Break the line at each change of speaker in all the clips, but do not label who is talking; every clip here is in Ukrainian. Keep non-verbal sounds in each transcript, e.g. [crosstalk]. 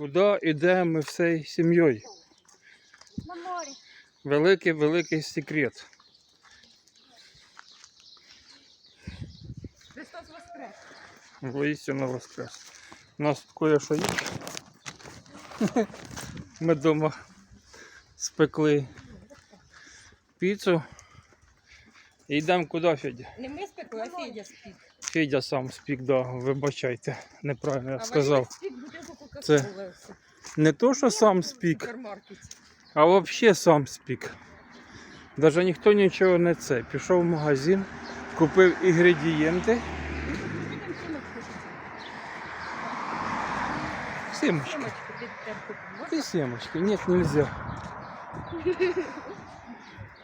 Куди йдемо ми всією сім'єю?
На морі.
Великий великий секрет.
Христос воскрес.
Воістину воскрес. У нас кое-що є. [laughs] Ми вдома спекли піцу. І йдемо куди, Федя?
Не ми спекли, а Федя спік.
Федя сам спік, да, вибачайте, неправильно я
А
сказав.
Валерій спік бутилку
Це- Не то, що сам спік, а взагалі сам спік. Даже ніхто нічого не це. Пішов в магазин, купив інгредієнти.
Терку.
Какие семечки? Нет, нельзя.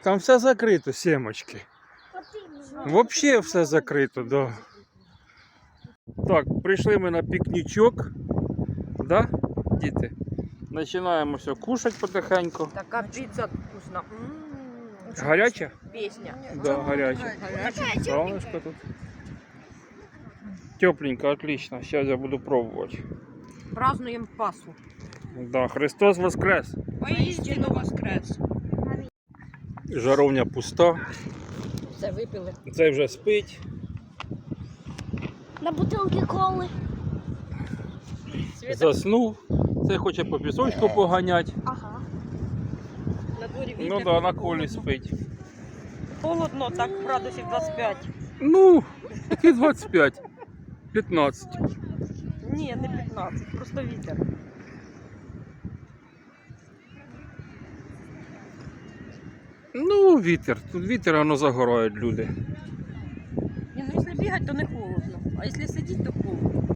Там все закрито, семочки. Вообще все закрито, да. Так, прийшли ми на пікнічок. Да, діти? Починаємо все кушати потихеньку.
Така піца вкусна.
Гаряча?
Пісня.
Да, гаряча. Солнышко тут. Тепленько, отлично. Сейчас я буду пробовать.
Празднуємо Пасху.
Да, Христос воскрес.
Поїздіно воскрес.
Жаровня пуста.
Все випили.
Цей вже спить.
На бутилки коли.
Заснув. Цей хоче по пісочку поганять.
Ага.
на дворі
Ну да, на колі спить.
Холодно, так градусів 25.
Ну, які 25. 15.
Ні, не 15, просто вітер.
Ну, вітер. Тут вітер, воно загорають люди.
Ні, ну якщо бігати, то не холодно. А якщо сидіти, то холодно.